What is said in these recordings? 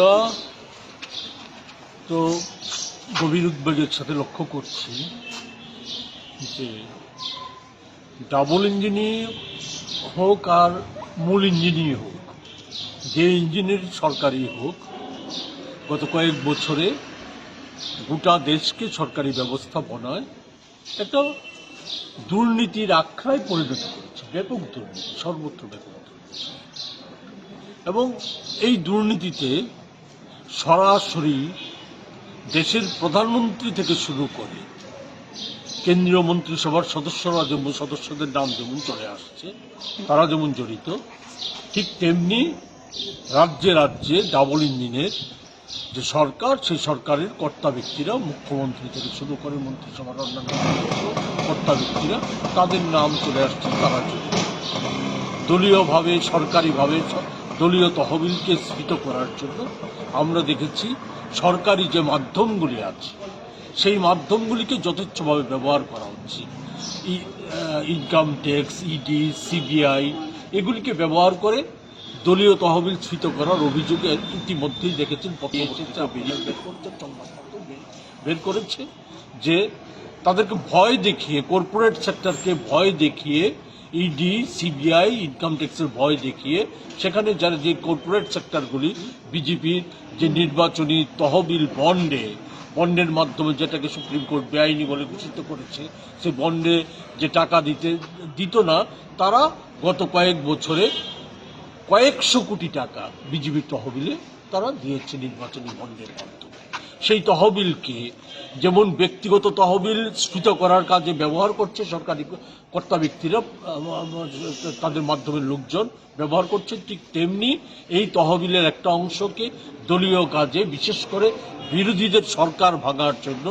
আমরা তো গভীর উদ্বেগের সাথে লক্ষ্য করছি যে ডাবল ইঞ্জিনই হোক আর মূল ইঞ্জিনই হোক, যে ইঞ্জিনের সরকারি হোক, গত কয়েক বছরে গোটা দেশকে সরকারি ব্যবস্থাপনায় একটা দুর্নীতির আখ্যায় পরিণত করেছে, ব্যাপক দুর্নীতি, সর্বত্র ব্যাপক দুর্নীতি। এবং এই দুর্নীতিতে সরাসরি দেশের প্রধানমন্ত্রী থেকে শুরু করে কেন্দ্রীয় মন্ত্রিসভার সদস্যরা যেমন সদস্যদের নাম যেমন চলে আসছে, তারা যেমন জড়িত, ঠিক তেমনি রাজ্যে রাজ্যে ডাবল ইঞ্জিনের যে সরকার, সেই সরকারের কর্তা ব্যক্তিরা মুখ্যমন্ত্রী থেকে শুরু করে মন্ত্রিসভার অন্যান্য কর্তা ব্যক্তিরা, তাদের নাম চলে আসছে, তারা জড়িত। দলীয়ভাবে, সরকারিভাবে দলীয় তহবিলকে স্ফীত করার জন্য আমরা দেখেছি সরকারি যে মাধ্যমগুলি আছে, সেই মাধ্যমগুলিকে যথেচ্ছভাবে ব্যবহার করা হচ্ছে। ইনকাম ট্যাক্স ইডি সিবিআই এগুলিকে ব্যবহার করে দলীয় তহবিল স্ফীত করার অভিযোগে ইতিমধ্যেই দেখেছেন বের করেছে যে তাদেরকে ভয় দেখিয়ে কর্পোরেট সেক্টরকে ভয় দেখিয়ে ইডি সিবিআই ইনকাম ট্যাক্সের ভয় দেখিয়ে সেখানে যারা যে কর্পোরেট সেক্টরগুলি বিজেপির যে নির্বাচনী তহবিল বন্ডে বন্ডের মাধ্যমে যেটাকে সুপ্রিম কোর্ট বেআইনি বলে ঘোষিত করেছে, সে বন্ডে যে টাকা দিতে, দিত না, তারা গত কয়েক বছরে কয়েকশো কোটি টাকা বিজেপির তহবিলে তারা দিয়েছে নির্বাচনী বন্ডের মাধ্যমে। সেই তহবিলকে যেমন ব্যক্তিগত তহবিল স্ফীত করার কাজে ব্যবহার করছে সরকারি কর্তা ব্যক্তিরা তাদের মাধ্যমে লোকজন ব্যবহার করছে ঠিক তেমনি এই তহবিলের একটা অংশকে দলীয় কাজে বিশেষ করে বিরোধীদের সরকার ভাঙার জন্য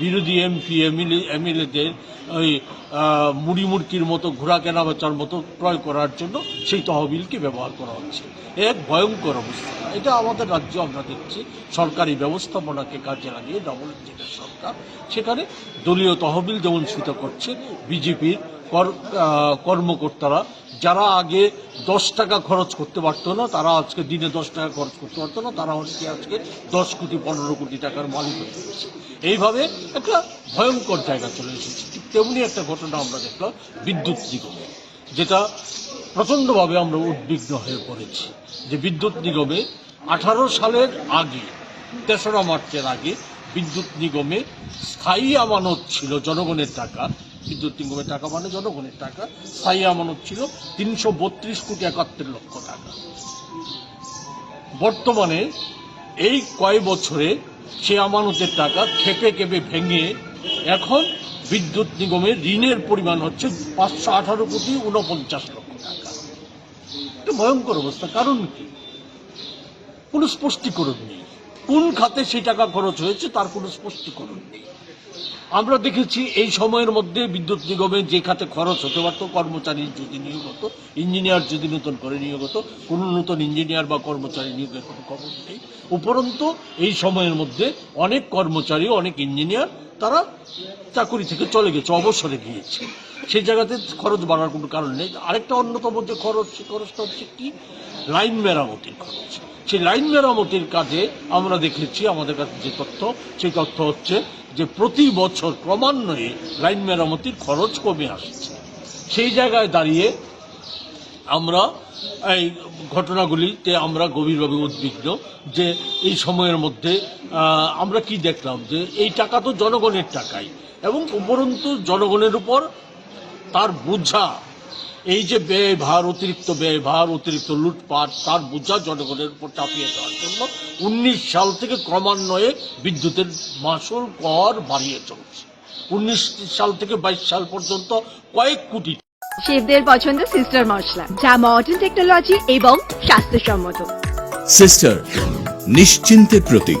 বিরোধী এমপি এমএলএ এমএলএদের ওই আহ, মুড়ি মুড়কির মতো ঘোরা কেনা বেচার মতো ক্রয় করার জন্য সেই তহবিলকে ব্যবহার করা হচ্ছে। এক ভয়ঙ্কর অবস্থা। এটা আমাদের রাজ্য আমরা দেখছি সরকারি ব্যবস্থাপনাকে কাজে লাগিয়ে ডবল ইঞ্জিনের সরকার। সেখানে দলীয় তহবিল যেমন স্ফীত করছে বিজেপির কর্মকর্তারা, যারা আগে দশ টাকা খরচ করতে পারতো না, তারা আজকে দিনে দশ টাকা খরচ করতে পারতো না, তারা অনেকে আজকে দশ কোটি, পনেরো কোটি টাকার মালিক হয়ে এইভাবে একটা ভয়ঙ্কর জায়গা চলে এসেছে। ঠিক তেমনি একটা ঘটনা আমরা দেখলাম বিদ্যুৎ নিগমে, যেটা প্রচণ্ডভাবে আমরা উদ্বিগ্ন হয়ে পড়েছি। যে বিদ্যুৎ নিগমে আঠারো সালের আগে, তেসরা মার্চের আগে বিদ্যুৎ নিগমে স্থায়ী আমানত ছিল জনগণের টাকা বিদ্যুৎ নিগমের টাকা মানে জনগণের টাকা। স্থায়ী আমানত ছিল তিনশো বত্রিশ কোটি একাত্তর লক্ষ টাকা। বর্তমানে এই কয় বছরে সে আমানতের টাকা খেপে খেপে ভেঙে এখন বিদ্যুৎ নিগমের ঋণের পরিমাণ হচ্ছে পাঁচশো আঠারো কোটি উনপঞ্চাশ লক্ষ টাকা। এটা ভয়ঙ্কর অবস্থা, কারণ কি? কোনো স্পষ্টীকরণ নেই। কোন খাতে সেই টাকা খরচ হয়েছে তার কোনো স্পষ্টীকরণ নেই। আমরা দেখেছি এই সময়ের মধ্যে বিদ্যুৎ নিগমে যে খাতে খরচ হতে পারত কর্মচারী যদি নিয়োগ হতো, ইঞ্জিনিয়ার যদি নতুন করে নিয়োগ হতো, কোনো নতুন ইঞ্জিনিয়ার বা কর্মচারী নিয়োগের কোনো খবর নেই। উপরন্তু, এই সময়ের মধ্যে অনেক কর্মচারী, অনেক ইঞ্জিনিয়ার, তারা চাকরি থেকে চলে গেছে, অবসরে গিয়েছে। সেই জায়গাতে খরচ বাড়ার কোনো কারণ নেই। আরেকটা অন্যতম যে খরচ, খরচটা হচ্ছে কি? লাইন মেরামতির খরচ। সেই লাইন মেরামতির কাজে আমরা দেখেছি আমাদের কাছে যে তথ্য, সেই তথ্য হচ্ছে যে প্রতি বছর ক্রমান্বয়ে লাইন মেরামতির খরচ কমে আসছে। সেই জায়গায় দাঁড়িয়ে আমরা এই ঘটনাগুলিতে আমরা গভীরভাবে উদ্বিগ্ন যে এই সময়ের মধ্যে আমরা কি দেখলাম যে এই টাকা তো জনগণের টাকাই এবং উপরন্তু জনগণের উপর তার বোঝা এই যে ব্যয় ভার অতিরিক্ত ব্যয় ভার অতিরিক্ত লুটপাট তার বোঝা জনগণের উপর চাপিয়ে দেওয়ার জন্য উনিশ সাল থেকে ক্রমান্বয়ে বিদ্যুতের মাসুল কর বাড়িয়ে চলছে। উনিশ সাল থেকে বাইশ সাল পর্যন্ত কয়েক কোটি শেফদের পছন্দ সিস্টার মশলা যা মডার্ন টেকনোলজি এবং স্বাস্থ্যসম্মত। সিস্টার নিশ্চিন্তের প্রতীক।